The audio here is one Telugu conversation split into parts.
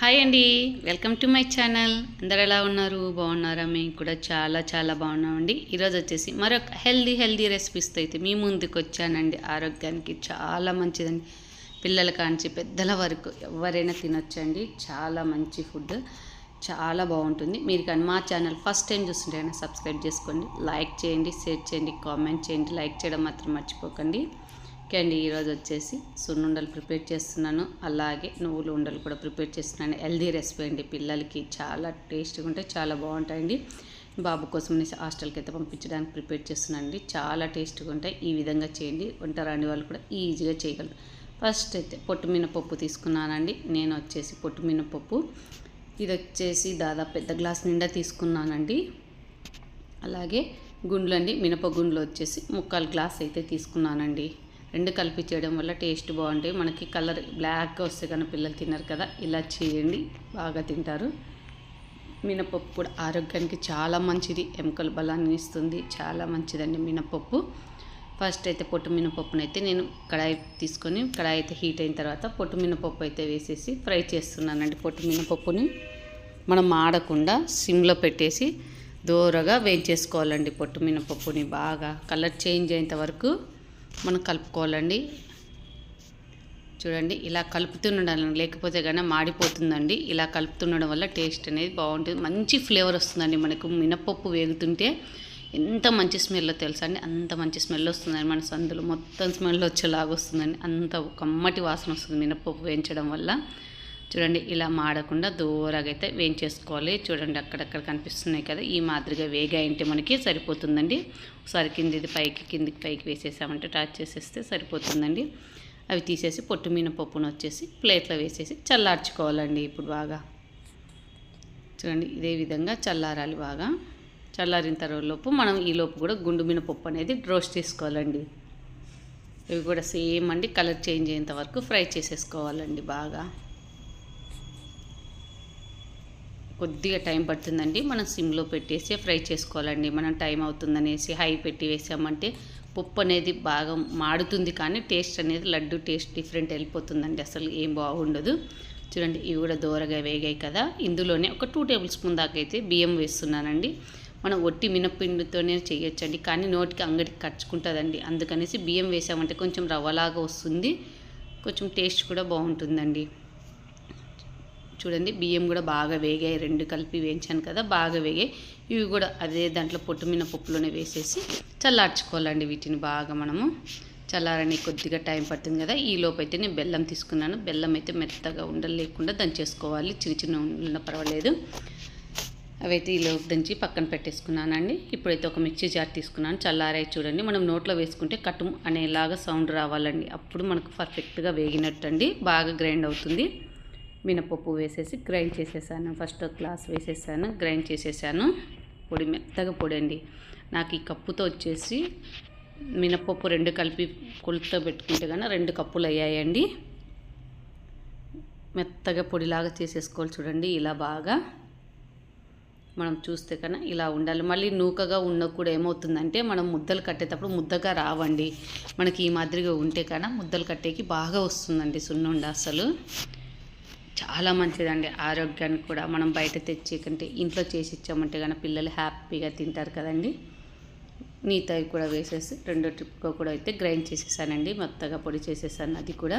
హాయ్ అండి. Welcome to my channel. అందరు ఎలా ఉన్నారు? బాగున్నారా? మేము కూడా చాలా చాలా బాగున్నామండి. ఈరోజు వచ్చేసి మరొక హెల్దీ హెల్దీ రెసిపీస్తో అయితే మీ ముందుకు వచ్చానండి. ఆరోగ్యానికి చాలా మంచిదండి. పిల్లల కాంచి పెద్దల వరకు ఎవరైనా తినొచ్చండి. చాలా మంచి ఫుడ్. చాలా బాగుంటుంది. మీరు కానీ మా ఛానల్ ఫస్ట్ టైం చూస్తుంటే సబ్స్క్రైబ్ చేసుకోండి. లైక్ చేయండి షేర్ చేయండి కామెంట్ చేయండి. లైక్ చేయడం మాత్రం మర్చిపోకండి. ఓకే అండి ఈరోజు వచ్చేసి సున్నుండలు ప్రిపేర్ చేస్తున్నాను. అలాగే నువ్వులు ఉండలు కూడా ప్రిపేర్ చేస్తున్నాను. హెల్దీ రెసిపీ అండి పిల్లలకి చాలా టేస్ట్గా ఉంటాయి చాలా బాగుంటాయండి. బాబు కోసం నేను హాస్టల్కి అయితే పంపించడానికి ప్రిపేర్ చేస్తున్నాను అండి. చాలా టేస్ట్గా ఉంటాయి ఈ విధంగా చేయండి. వంట రాని వాళ్ళు కూడా ఈజీగా చేయగలరు. ఫస్ట్ అయితే పొట్టు మినపప్పు తీసుకున్నానండి. నేను వచ్చేసి పొట్టు మినపప్పు ఇది వచ్చేసి దాదాపు పెద్ద గ్లాస్ నిండా తీసుకున్నానండి. అలాగే గుండ్లు అండి వచ్చేసి ముక్కాలు గ్లాస్ అయితే తీసుకున్నానండి. రెండు కలిపి చేయడం వల్ల టేస్ట్ బాగుంటాయి. మనకి కలర్ బ్లాక్గా వస్తే కానీ పిల్లలు తిన్నారు కదా ఇలా చేయండి. బాగా తింటారు. మినపప్పు కూడా ఆరోగ్యానికి చాలా మంచిది. ఎముకల బలాన్ని ఇస్తుంది. చాలా మంచిదండి మినపప్పు. ఫస్ట్ అయితే పొట్టు మినపప్పును అయితే నేను కడాయి తీసుకొని కడాయి అయితే హీట్ అయిన తర్వాత పొట్టు మినపప్పు అయితే వేసేసి ఫ్రై చేస్తున్నానండి పొట్టు మినపప్పుని. మనం మాడకుండా సిమ్లో పెట్టేసి దూరగా వేయించేసుకోవాలండి పొట్టు మినపప్పుని బాగా. కలర్ చేంజ్ అయ్యేంత వరకు మనం కలుపుకోవాలండి. చూడండి ఇలా కలుపుతుండాలి లేకపోతే కానీ మాడిపోతుందండి. ఇలా కలుపుతుండడం వల్ల టేస్ట్ అనేది బాగుంటుంది. మంచి ఫ్లేవర్ వస్తుందండి మనకు. మినపప్పు వేగుతుంటే ఎంత మంచి స్మెల్ తెలుసా అండి? అంత మంచి స్మెల్ వస్తుందండి మన సందులో. మొత్తం స్మెల్ వచ్చేలాగా వస్తుందండి. అంత కమ్మటి వాసన వస్తుంది మినపప్పు వేయించడం వల్ల. చూడండి ఇలా మాడకుండా దూరగా అయితే వేయించేసుకోవాలి. చూడండి అక్కడక్కడ కనిపిస్తున్నాయి కదా ఈ మాదిరిగా వేగాయంటే మనకి సరిపోతుందండి. ఒకసారి కిందిది పైకి కిందికి పైకి వేసేసామంటే టాచ్ చేసేస్తే సరిపోతుందండి. అవి తీసేసి పొట్టు మినపప్పును వచ్చేసి ప్లేట్లో వేసేసి చల్లార్చుకోవాలండి ఇప్పుడు బాగా. చూడండి ఇదే విధంగా చల్లారాలి బాగా. చల్లారిన తర్వాత లోపు మనం ఈ లోపు కూడా గుండు మినపప్పు అనేది రోస్ట్ చేసుకోవాలండి. ఇవి కూడా సేమ్ అండి కలర్ చేంజ్ అయ్యేంత వరకు ఫ్రై చేసేసుకోవాలండి బాగా. కొద్దిగా టైం పడుతుందండి. మనం సిమ్లో పెట్టేసి ఫ్రై చేసుకోవాలండి. మనం టైం అవుతుందనేసి హై పెట్టి వేసామంటే పప్పు అనేది బాగా మాడుతుంది కానీ టేస్ట్ అనేది లడ్డు టేస్ట్ డిఫరెంట్ వెళ్ళిపోతుందండి. అసలు ఏం బాగుండదు. చూడండి ఇవి కూడా దూరగా వేగాయి కదా. ఇందులోనే ఒక టూ టేబుల్ స్పూన్ దాకా అయితే బియ్యం వేస్తున్నానండి. మనం ఒట్టి మినప్పిండితోనే చేయొచ్చండి. కానీ నోటికి అంగడికి ఖర్చుకుంటుందండి అందుకనేసి బియ్యం వేసామంటే కొంచెం రవ్వలాగా వస్తుంది. కొంచెం టేస్ట్ కూడా బాగుంటుందండి. చూడండి బియ్యం కూడా బాగా వేగాయి. రెండు కలిపి వేయించాను కదా బాగా వేగాయి. ఇవి కూడా అదే దాంట్లో పొట్టు మినపప్పులోనే వేసేసి చల్లార్చుకోవాలండి వీటిని బాగా మనము. చల్లారని కొద్దిగా టైం పడుతుంది కదా ఈ లోపు అయితే నేను బెల్లం తీసుకున్నాను. బెల్లం అయితే మెత్తగా ఉండలు లేకుండా దంచేసుకోవాలి. చిన్న చిన్న ఉన్న పర్వాలేదు. అవైతే ఈ లోపు దంచి పక్కన పెట్టేసుకున్నానండి. ఇప్పుడైతే ఒక మిక్సీ జార్ తీసుకున్నాను. చల్లారాయి చూడండి. మనం నోట్లో వేసుకుంటే కటుం అనేలాగా సౌండ్ రావాలండి. అప్పుడు మనకు పర్ఫెక్ట్గా వేగినట్టండి. బాగా గ్రైండ్ అవుతుంది. మినపప్పు వేసేసి గ్రైండ్ చేసేసాను. ఫస్ట్ గ్లాస్ వేసేసాను గ్రైండ్ చేసేసాను. పొడి మెత్తగా పొడి అండి నాకు ఈ కప్పుతో వచ్చేసి మినపప్పు రెండు కలిపి కొలుతో పెట్టుకుంటే కానీ రెండు కప్పులు అయ్యాయండి. మెత్తగా పొడిలాగా చేసేసుకోవాలి చూడండి ఇలా బాగా. మనం చూస్తే కన్నా ఇలా ఉండాలి. మళ్ళీ నూకగా ఉన్న కూడా ఏమవుతుందంటే మనం ముద్దలు కట్టేటప్పుడు ముద్దగా రావండి. మనకి ఈ మాదిరిగా ఉంటే కన్నా ముద్దలు కట్టేకి బాగా వస్తుందండి సున్నుండ అసలు. చాలా మంచిదండి. ఆరోగ్యానికి కూడా మనం బయట తెచ్చే కంటే ఇంట్లో చేసి ఇచ్చామంటే కానీ పిల్లలు హ్యాపీగా తింటారు కదండి. నీతవి కూడా వేసేసి రెండో ట్రిప్గా కూడా అయితే గ్రైండ్ చేసేసానండి. మెత్తగా పొడి చేసేసాను అది కూడా.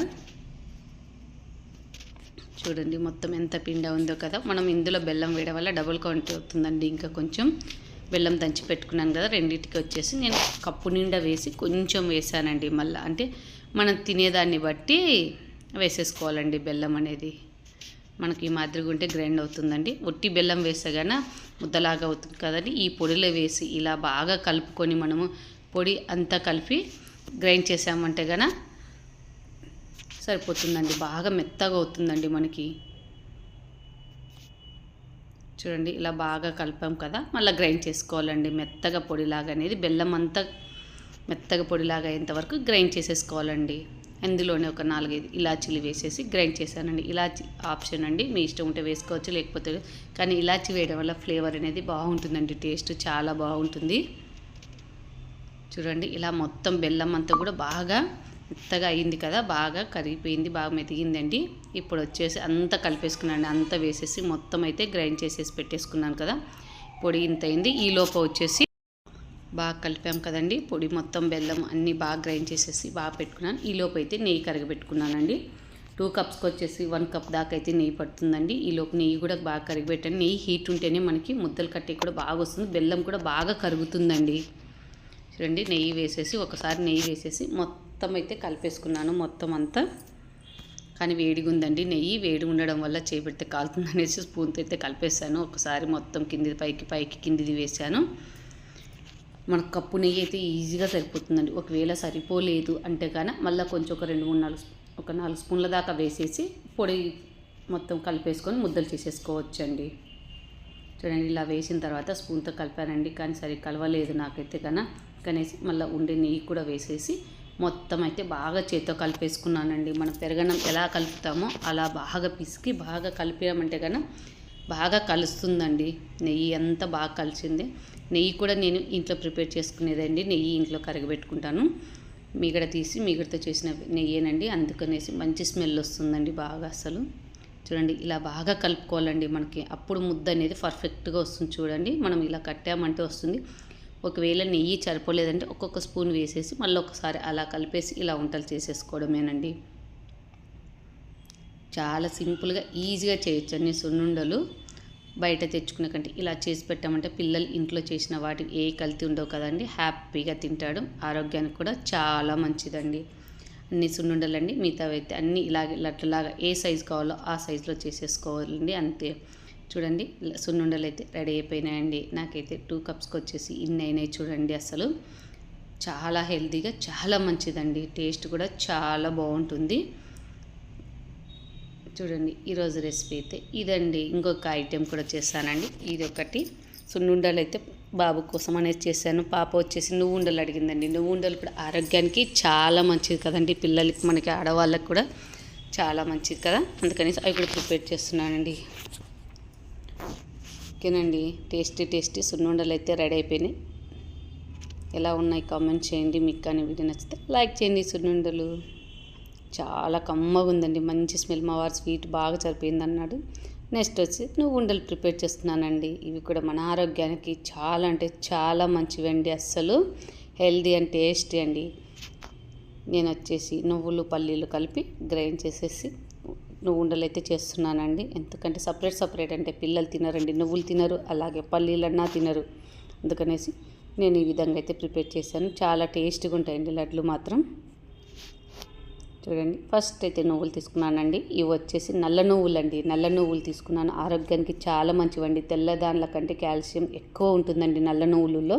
చూడండి మొత్తం ఎంత పిండ ఉందో కదా. మనం ఇందులో బెల్లం వేయడం వల్ల డబుల్ కౌంట్ అవుతుందండి. ఇంకా కొంచెం బెల్లం దంచి పెట్టుకున్నాను కదా రెండింటికి వచ్చేసి నేను కప్పు నిండా వేసి కొంచెం వేసానండి మళ్ళీ. అంటే మనం తినేదాన్ని బట్టి వేసేసుకోవాలండి బెల్లం అనేది. మనకి ఈ మాదిరిగా ఉంటే గ్రైండ్ అవుతుందండి. ఒట్టి బెల్లం వేస్తే కానీ ముద్దలాగా అవుతుంది కదండి. ఈ పొడిలో వేసి ఇలా బాగా కలుపుకొని మనము పొడి అంతా కలిపి గ్రైండ్ చేసామంటే గాన సరిపోతుందండి. బాగా మెత్తగా అవుతుందండి మనకి. చూడండి ఇలా బాగా కలిపాం కదా. మళ్ళీ గ్రైండ్ చేసుకోవాలండి. మెత్తగా పొడిలాగా అనేది బెల్లం అంతా మెత్తగా పొడిలాగా అయ్యేంత వరకు గ్రైండ్ చేసేసుకోవాలండి. అందులోనే ఒక నాలుగైదు ఇలాచీలు వేసేసి గ్రైండ్ చేశానండి. ఇలాచి ఆప్షన్ అండి. మీ ఇష్టం ఉంటే వేసుకోవచ్చు లేకపోతే కానీ ఇలాచి వేయడం వల్ల ఫ్లేవర్ అనేది బాగుంటుందండి. టేస్ట్ చాలా బాగుంటుంది. చూడండి ఇలా మొత్తం బెల్లం అంతా కూడా బాగా మెత్తగా అయింది కదా బాగా కరిగిపోయింది బాగా మెతిగిందండి ఇప్పుడు వచ్చేసి అంతా కలిపేసుకున్నాను. అంతా వేసేసి మొత్తం అయితే గ్రైండ్ చేసేసి పెట్టేసుకున్నాను కదా. పొడి ఇంత అయింది. ఈ లోప వచ్చేసి బాగా కలిపాం కదండి. పొడి మొత్తం బెల్లం అన్నీ బాగా గ్రైండ్ చేసేసి బాగా పెట్టుకున్నాను. ఈ అయితే నెయ్యి కరగబెట్టుకున్నానండి టూ కప్స్కి వచ్చేసి వన్ కప్ దాకా అయితే నెయ్యి పడుతుందండి. ఈలోపు నెయ్యి కూడా బాగా కరిగిపెట్టాను. నెయ్యి హీట్ ఉంటేనే మనకి ముద్దలు కట్టే కూడా బాగా వస్తుంది. బెల్లం కూడా బాగా కరుగుతుందండి. చూడండి నెయ్యి వేసేసి ఒకసారి నెయ్యి వేసేసి మొత్తం అయితే కలిపేసుకున్నాను మొత్తం అంతా. కానీ వేడిగా ఉందండి. నెయ్యి వేడి ఉండడం వల్ల చేపెడితే కాలుతుంది అనేసి స్పూన్తో అయితే కలిపేసాను ఒకసారి మొత్తం కిందిది పైకి పైకి కిందిది వేసాను మన కప్పు నెయ్యి అయితే ఈజీగా సరిపోతుందండి. ఒకవేళ సరిపోలేదు అంటే కానీ మళ్ళీ కొంచెం ఒక రెండు మూడు నాలుగు ఒక నాలుగు స్పూన్ల దాకా వేసేసి పొడి మొత్తం కలిపేసుకొని ముద్దలు చేసేసుకోవచ్చండి. చూడండి ఇలా వేసిన తర్వాత స్పూన్తో కలిపానండి. కానీ సరి కలవలేదు నాకైతే కన్నా కనేసి మళ్ళీ ఉండే నెయ్యి కూడా వేసేసి మొత్తం అయితే బాగా చేత్తో కలిపేసుకున్నానండి. మనం పెరగడం ఎలా కలుపుతామో అలా బాగా పిసికి బాగా కలిపామంటే కన్నా బాగా కలుస్తుందండి. నెయ్యి అంతా బాగా కలిసింది. నెయ్యి కూడా నేను ఇంట్లో ప్రిపేర్ చేసుకునేదండి. నెయ్యి ఇంట్లో కరగబెట్టుకుంటాను. మీగడ తీసి మీగడతో చేసిన నెయ్యేనండి. అందుకనేసి మంచి స్మెల్ వస్తుందండి బాగా అసలు. చూడండి ఇలా బాగా కలుపుకోవాలండి మనకి. అప్పుడు ముద్ద అనేది పర్ఫెక్ట్గా వస్తుంది చూడండి. మనం ఇలా కట్టామంటే వస్తుంది. ఒకవేళ నెయ్యి సరిపోలేదంటే ఒక్కొక్క స్పూన్ వేసేసి మళ్ళీ ఒకసారి అలా కలిపేసి ఇలా వంటలు చేసేసుకోవడమేనండి. చాలా సింపుల్గా ఈజీగా చేయొచ్చు. అన్ని సున్నుండలు బయట తెచ్చుకునే కంటే ఇలా చేసి పెట్టామంటే పిల్లలు ఇంట్లో చేసిన వాటికి ఏ కల్తీ ఉండవు కదండి. హ్యాపీగా తింటాడు. ఆరోగ్యానికి కూడా చాలా మంచిదండి. అన్ని సున్నుండలండి మిగతావి అయితే అన్నీ ఇలాగే లట్లలాగా ఏ సైజు కావాలో ఆ సైజులో చేసేసుకోవాలండి అంతే. చూడండి సున్నుండలు అయితే రెడీ అయిపోయినాయండి. నాకైతే టూ కప్స్కి వచ్చేసి ఇన్ని అయినాయి చూడండి అసలు. చాలా హెల్తీగా చాలా మంచిదండి. టేస్ట్ కూడా చాలా బాగుంటుంది. చూడండి ఈరోజు రెసిపీ అయితే ఇదండి. ఇంకొక ఐటెం కూడా చేస్తానండి. ఇది ఒకటి. సున్నుండలు అయితే బాబు కోసం అనేది చేశాను. పాప వచ్చేసి నువ్వు ఉండలు అడిగిందండి. నువ్వు ఉండలు కూడా ఆరోగ్యానికి చాలా మంచిది కదండి. పిల్లలకి మనకి ఆడవాళ్ళకి కూడా చాలా మంచిది కదా. అందుకని అవి కూడా ప్రిపేర్ చేస్తున్నానండి. ఓకేనండి. టేస్టీ టేస్టీ సున్నుండలు అయితే రెడీ అయిపోయినాయి. ఎలా ఉన్నాయి కామెంట్ చేయండి. మీకు కానీ వీడియో నచ్చితే లైక్ చేయండి సున్నుండలు. చాలా కమ్మగా ఉందండి మంచి స్మెల్. మా వారు స్వీట్ బాగా సరిపోయింది అన్నాడు నెక్స్ట్ వచ్చి నువ్వు ఉండలు ప్రిపేర్ చేస్తున్నానండి. ఇవి కూడా మన ఆరోగ్యానికి చాలా అంటే చాలా మంచివండి. అస్సలు హెల్దీ అండ్ టేస్టీ అండి. నేను వచ్చేసి నువ్వులు పల్లీలు కలిపి గ్రైండ్ చేసేసి నువ్వు ఉండలు అయితే చేస్తున్నానండి. ఎందుకంటే సపరేట్ సపరేట్ అంటే పిల్లలు తినరండి. నువ్వులు తినరు అలాగే పల్లీలన్నా తినరు. అందుకనేసి నేను ఈ విధంగా అయితే ప్రిపేర్ చేశాను. చాలా టేస్ట్గా ఉంటాయండి లడ్లు మాత్రం. చూడండి. ఫస్ట్ అయితే నువ్వులు తీసుకున్నానండి. ఇవి వచ్చేసి నల్ల నువ్వులు అండి నల్ల నువ్వులు తీసుకున్నాను. ఆరోగ్యానికి చాలా మంచివండి. తెల్ల దానిల కంటే కాల్షియం ఎక్కువ ఉంటుందండి నల్ల నువ్వులలో.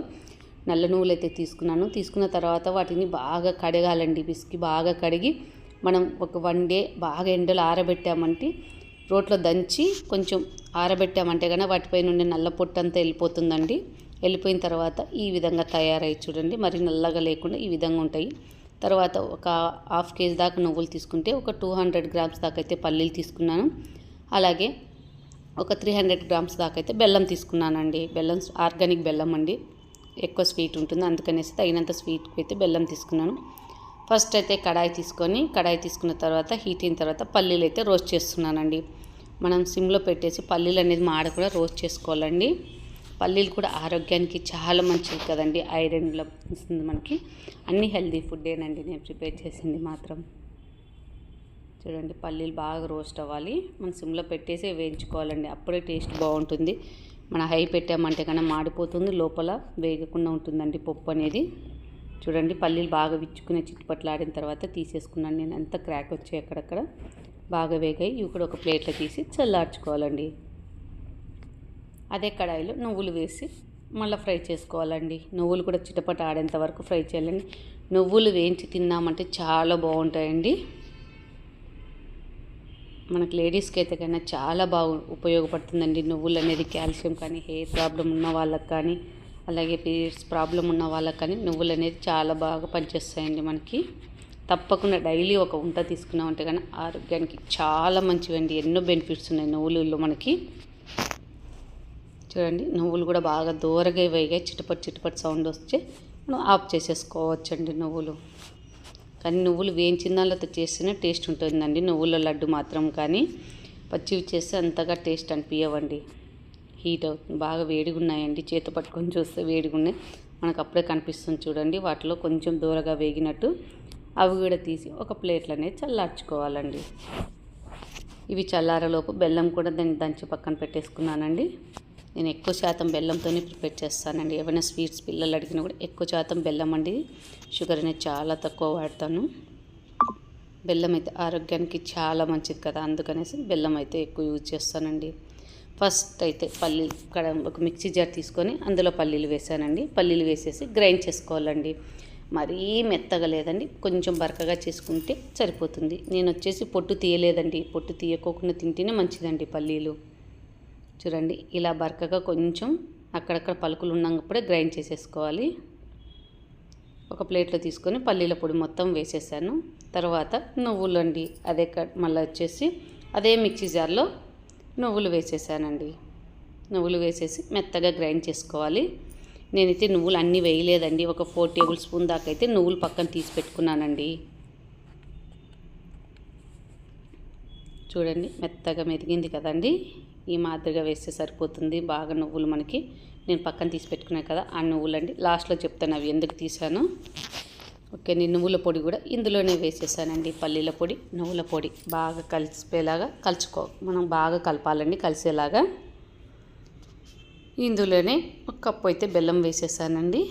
నల్ల నువ్వులు అయితే తీసుకున్నాను. తీసుకున్న తర్వాత వాటిని బాగా కడగాలండి. పిసికి బాగా కడిగి మనం ఒక వన్ డే బాగా ఎండలో ఆరబెట్టామంటే రోట్లో దంచి కొంచెం ఆరబెట్టామంటే కానీ వాటిపై నుండి నల్ల పొట్టంతా వెళ్ళిపోతుందండి. వెళ్ళిపోయిన తర్వాత ఈ విధంగా తయారై చూడండి. మరి నల్లగా లేకుండా ఈ విధంగా ఉంటాయి. తర్వాత ఒక హాఫ్ కేజీ దాకా నువ్వులు తీసుకుంటే ఒక టూ హండ్రెడ్ గ్రామ్స్ దాకా అయితే పల్లీలు తీసుకున్నాను. అలాగే ఒక త్రీ హండ్రెడ్ గ్రామ్స్ దాకా అయితే బెల్లం తీసుకున్నానండి. బెల్లం ఆర్గానిక్ బెల్లం అండి. ఎక్కువ స్వీట్ ఉంటుంది. అందుకనేసి తగినంత స్వీట్ అయితే బెల్లం తీసుకున్నాను. ఫస్ట్ అయితే కడాయి తీసుకొని కడాయి తీసుకున్న తర్వాత హీట్ అయిన తర్వాత పల్లీలు అయితే రోస్ట్ చేస్తున్నానండి. మనం సిమ్లో పెట్టేసి పల్లీలు అనేది మాడ కూడా రోస్ట్ చేసుకోవాలండి. పల్లీలు కూడా ఆరోగ్యానికి చాలా మంచిది కదండి. ఐరన్ ఇస్తుంది మనకి. అన్ని హెల్దీ ఫుడ్డేనండి. నేను ప్రిపేర్ చేసింది మాత్రం. చూడండి పల్లీలు బాగా రోస్ట్ అవ్వాలి. మనం సిమ్లో పెట్టేసి వేయించుకోవాలండి. అప్పుడే టేస్ట్ బాగుంటుంది. మన హై పెట్టామంటే కన్నా మాడిపోతుంది. లోపల వేగకుండా ఉంటుందండి పప్పు అనేది. చూడండి పల్లీలు బాగా విచ్చుకునే చిట్టుపట్లాడిన తర్వాత తీసేసుకున్నాను. నేను ఎంత క్రాక్ వచ్చాయి అక్కడక్కడ. బాగా వేగాయి. ఇవి కూడా ఒక ప్లేట్లో తీసి చల్లార్చుకోవాలండి. అదే కడాయిలో నువ్వులు వేసి మళ్ళీ ఫ్రై చేసుకోవాలండి. నువ్వులు కూడా చిటపట ఆడేంత వరకు ఫ్రై చేయాలండి. నువ్వులు వేయించి తిన్నామంటే చాలా బాగుంటాయండి. మనకు లేడీస్కి అయితే కన్నా చాలా బాగా ఉపయోగపడుతుందండి నువ్వులు అనేది. కాల్షియం కానీ హెయిర్ ప్రాబ్లం ఉన్న వాళ్ళకి కానీ అలాగే పీరియడ్స్ ప్రాబ్లం ఉన్న వాళ్ళకి కానీ నువ్వులు అనేది చాలా బాగా పనిచేస్తాయండి మనకి. తప్పకుండా డైలీ ఒక ఉంట తీసుకున్నామంటే కానీ ఆరోగ్యానికి చాలా మంచివండి. ఎన్నో బెనిఫిట్స్ ఉన్నాయి నువ్వులలో మనకి. చూడండి నువ్వులు కూడా బాగా దూరగా వేగాయి. చిటపట్ చిటపట్ సౌండ్ వచ్చి మనం ఆఫ్ చేసేసుకోవచ్చండి నువ్వులు. కానీ నువ్వులు వేయించిన దానితో చేస్తేనే టేస్ట్ ఉంటుందండి. నువ్వుల లడ్డు మాత్రం కానీ పచ్చివి చేస్తే అంతగా టేస్ట్ అనిపించవండి హీట్ అవుతుంది బాగా వేడిగా ఉన్నాయండి. చేత పట్టుకొని చూస్తే వేడిగా ఉన్నాయి. మనకు అప్పుడే కనిపిస్తుంది చూడండి. వాటిలో కొంచెం దూరగా వేగినట్టు అవి కూడా తీసి ఒక ప్లేట్లు అనేది చల్లార్చుకోవాలండి. ఇవి చల్లారలోపు బెల్లం కూడా దాన్ని దంచి పక్కన పెట్టేసుకున్నానండి. నేను ఎక్కువ శాతం బెల్లంతోనే ప్రిపేర్ చేస్తానండి. ఏమైనా స్వీట్స్ పిల్లలు అడిగినా కూడా ఎక్కువ శాతం బెల్లం అండి. షుగర్ అనేది చాలా తక్కువ వాడతాను. బెల్లం అయితే ఆరోగ్యానికి చాలా మంచిది కదా అందుకనేసి బెల్లం అయితే ఎక్కువ యూజ్ చేస్తానండి. ఫస్ట్ అయితే పల్లీలు ఇక్కడ ఒక మిక్సీ జార్ తీసుకొని అందులో పల్లీలు వేసానండి. పల్లీలు వేసేసి గ్రైండ్ చేసుకోవాలండి. మరీ మెత్తగా లేదండి కొంచెం బరకగా చేసుకుంటే సరిపోతుంది. నేను వచ్చేసి పొట్టు తీయలేదండి. పొట్టు తీయకోకుండా తింటేనే మంచిదండి పల్లీలు. చూడండి ఇలా బరకగా కొంచెం అక్కడక్కడ పలుకులు ఉన్నప్పుడే గ్రైండ్ చేసేసుకోవాలి. ఒక ప్లేట్లో తీసుకొని పల్లీల పొడి మొత్తం వేసేసాను. తర్వాత నువ్వులు అండి అదే మళ్ళీ వచ్చేసి అదే మిక్సీ జార్లో నువ్వులు వేసేసానండి. నువ్వులు వేసేసి మెత్తగా గ్రైండ్ చేసుకోవాలి. నేనైతే నువ్వులు అన్నీ వేయలేదండి. ఒక ఫోర్ టేబుల్ స్పూన్ దాకా అయితే నువ్వులు పక్కన తీసి పెట్టుకున్నానండి. చూడండి మెత్తగా మెదిగింది కదండి. ఈ మాదిరిగా వేస్తే సరిపోతుంది. బాగా నువ్వులు మనకి నేను పక్కన తీసి పెట్టుకున్నాను కదా ఆ నువ్వులు అండి లాస్ట్లో చెప్తాను అవి ఎందుకు తీసాను. ఓకే నేను నువ్వుల పొడి కూడా ఇందులోనే వేసేసానండి. పల్లీల పొడి నువ్వుల పొడి బాగా కలిసిపోయేలాగా కలుచుకో మనం బాగా కలపాలండి కలిసేలాగా. ఇందులోనే ఒక కప్పు అయితే బెల్లం వేసేసానండి.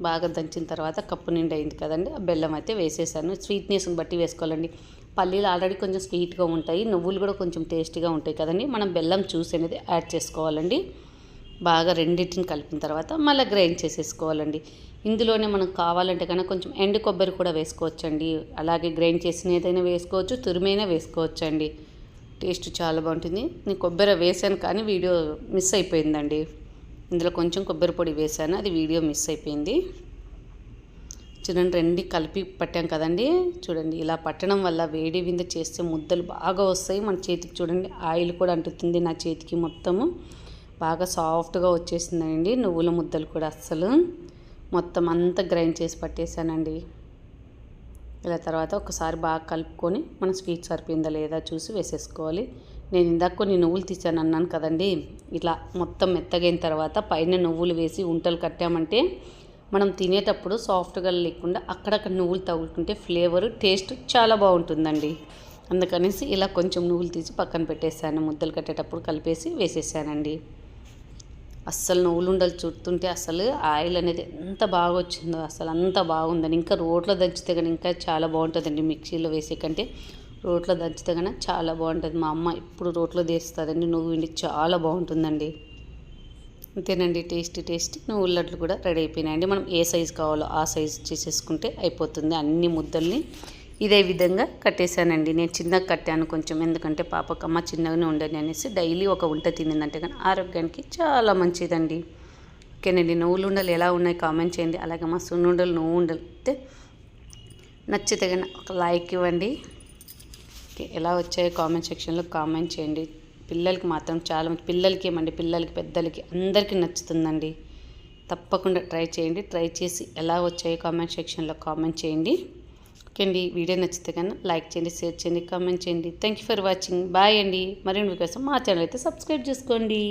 బాగా దంచిన తర్వాత కప్పు నిండి అయింది కదండి ఆ బెల్లం అయితే వేసేసాను. స్వీట్నెస్ని బట్టి వేసుకోవాలండి. పల్లీలు ఆల్రెడీ కొంచెం స్వీట్గా ఉంటాయి. నువ్వులు కూడా కొంచెం టేస్టీగా ఉంటాయి కదండి. మనం బెల్లం చూసి అనేది యాడ్ చేసుకోవాలండి. బాగా రెండింటిని కలిపిన తర్వాత మళ్ళీ గ్రైండ్ చేసేసుకోవాలండి. ఇందులోనే మనకు కావాలంటే కనుక కొంచెం ఎండు కొబ్బరి కూడా వేసుకోవచ్చండి. అలాగే గ్రైండ్ చేసిన ఏదైనా వేసుకోవచ్చు తురిమైనా వేసుకోవచ్చండి. టేస్ట్ చాలా బాగుంటుంది. నేను కొబ్బరి వేసాను కానీ వీడియో మిస్ అయిపోయిందండి. ఇందులో కొంచెం కొబ్బరి పొడి వేసాను. అది వీడియో మిస్ అయిపోయింది. చూడండి రెండు కలిపి పట్టాం కదండి. చూడండి ఇలా పట్టడం వల్ల వేడి వింద చేస్తే ముద్దలు బాగా వస్తాయి. మన చేతికి చూడండి ఆయిల్ కూడా అంటుతుంది నా చేతికి మొత్తము. బాగా సాఫ్ట్గా వచ్చేసిందండి నువ్వుల ముద్దలు కూడా అస్సలు. మొత్తం అంతా గ్రైండ్ చేసి పట్టేశానండి ఇలా తర్వాత ఒకసారి బాగా కలుపుకొని మన స్వీట్ సరిపోయిందా లేదా చూసి వేసేసుకోవాలి. నేను ఇందాక కొన్ని నువ్వులు తీసాను అన్నాను కదండి. ఇట్లా మొత్తం మెత్తగైన తర్వాత పైన నువ్వులు వేసి ఉంటలు కట్టామంటే మనం తినేటప్పుడు సాఫ్ట్గా లేకుండా అక్కడక్కడ నువ్వులు తగులుతుంటే ఫ్లేవర్ టేస్ట్ చాలా బాగుంటుందండి. అందుకనేసి ఇలా కొంచెం నువ్వులు తీసి పక్కన పెట్టేశాను ముద్దలు కట్టేటప్పుడు కలిపేసి వేసేసానండి. అస్సలు నువ్వులు ఉండలు చుడుతుంటే అసలు ఆయిల్ అనేది ఎంత బాగా వచ్చిందో అసలు అంత బాగుందని. ఇంకా రోట్లో దంచితే కానీ ఇంకా చాలా బాగుంటుందండి మిక్సీలో వేసే కంటే. రోట్లో దంచితే కానీ చాలా బాగుంటుంది. మా అమ్మ ఇప్పుడు రోట్లో తీస్తుందండి. నువ్వు చాలా బాగుంటుందండి. అంతేనండి టేస్టీ టేస్టీ. నువ్వు లడ్లు కూడా రెడీ అయిపోయినాయండి. మనం ఏ సైజు కావాలో ఆ సైజు చేసేసుకుంటే అయిపోతుంది. అన్ని ముద్దల్ని ఇదే విధంగా కట్టేశానండి. నేను చిన్నగా కట్టాను కొంచెం. ఎందుకంటే పాపకమ్మ చిన్నగానే ఉండని అనేసి డైలీ ఒక వంట తిందంటే కానీ ఆరోగ్యానికి చాలా మంచిదండి. ఓకేనండి నువ్వులు ఉండలు ఎలా ఉన్నాయి కామెంట్ చేయండి. అలాగే మా సున్నుండలు నువ్వు ఉండలు అయితే నచ్చితే కానీ ఒక లైక్ ఇవ్వండి. ఓకే ఎలా వచ్చాయో కామెంట్ సెక్షన్లో కామెంట్ చేయండి. పిల్లలకి మాత్రం చాలా పిల్లలకి ఏమండి పిల్లలకి పెద్దలకి అందరికీ నచ్చుతుందండి. తప్పకుండా ట్రై చేయండి ట్రై చేసి ఎలా వచ్చాయో కామెంట్ సెక్షన్లో కామెంట్ చేయండి. ఓకే అండి వీడియో నచ్చితే కన్నా లైక్ చేయండి షేర్ చేయండి కామెంట్ చేయండి. Thank you for watching bye అండి. మరిన్ని కోసం మా ఛానల్ అయితే సబ్స్క్రైబ్ చేసుకోండి.